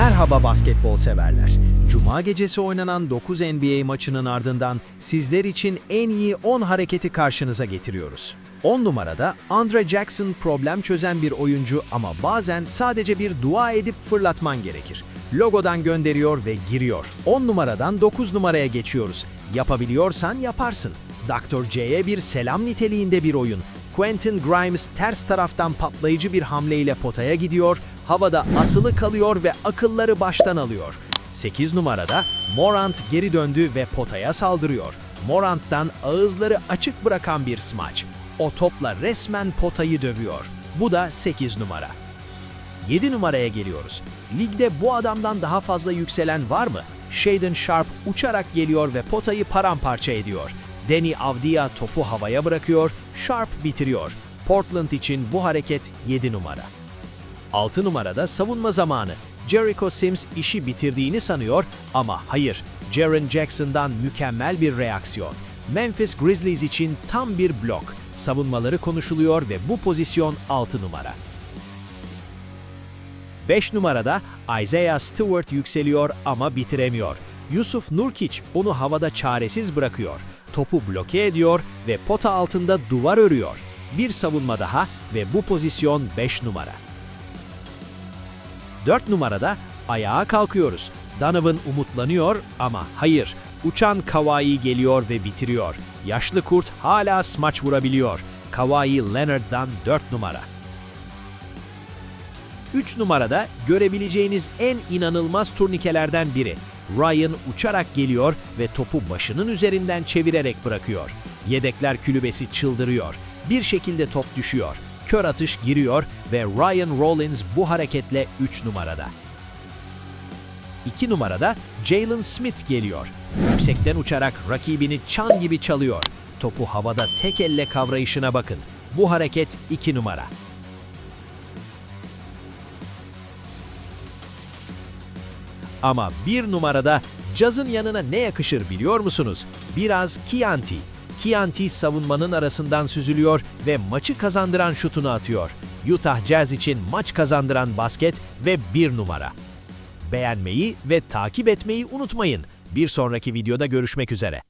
Merhaba basketbol severler. Cuma gecesi oynanan 9 NBA maçının ardından sizler için en iyi 10 hareketi karşınıza getiriyoruz. 10 numarada Andre Jackson problem çözen bir oyuncu ama bazen sadece bir dua edip fırlatman gerekir. Logodan gönderiyor ve giriyor. 10 numaradan 9 numaraya geçiyoruz. Yapabiliyorsan yaparsın. Dr. J'ye bir selam niteliğinde bir oyun. Quentin Grimes ters taraftan patlayıcı bir hamleyle potaya gidiyor, havada asılı kalıyor ve akılları baştan alıyor. 8 numarada Morant geri döndü ve potaya saldırıyor. Morant'tan ağızları açık bırakan bir smaç. O topla resmen potayı dövüyor. Bu da 8 numara. 7 numaraya geliyoruz. Ligde bu adamdan daha fazla yükselen var mı? Shaden Sharp uçarak geliyor ve potayı paramparça ediyor. Danny Avdia topu havaya bırakıyor, Sharp bitiriyor. Portland için bu hareket 7 numara. 6 numarada savunma zamanı. Jericho Sims işi bitirdiğini sanıyor ama hayır. Jaren Jackson'dan mükemmel bir reaksiyon. Memphis Grizzlies için tam bir blok. Savunmaları konuşuluyor ve bu pozisyon 6 numara. 5 numarada Isaiah Stewart yükseliyor ama bitiremiyor. Yusuf Nurkic onu havada çaresiz bırakıyor. Topu bloke ediyor ve pota altında duvar örüyor. Bir savunma daha ve bu pozisyon 5 numara. 4 numarada ayağa kalkıyoruz. Donovan umutlanıyor ama hayır. Uçan Kawhi geliyor ve bitiriyor. Yaşlı kurt hala smaç vurabiliyor. Kawhi Leonard'dan 4 numara. 3 numarada görebileceğiniz en inanılmaz turnikelerden biri. Ryan uçarak geliyor ve topu başının üzerinden çevirerek bırakıyor. Yedekler kulübesi çıldırıyor. Bir şekilde top düşüyor. Kör atış giriyor ve Ryan Rollins bu hareketle 3 numarada. 2 numarada Jalen Smith geliyor. Yüksekten uçarak rakibini çan gibi çalıyor. Topu havada tek elle kavrayışına bakın. Bu hareket 2 numara. Ama bir numarada Caz'ın yanına ne yakışır biliyor musunuz? Biraz Chianti. Chianti savunmanın arasından süzülüyor ve maçı kazandıran şutunu atıyor. Utah Jazz için maç kazandıran basket ve bir numara. Beğenmeyi ve takip etmeyi unutmayın. Bir sonraki videoda görüşmek üzere.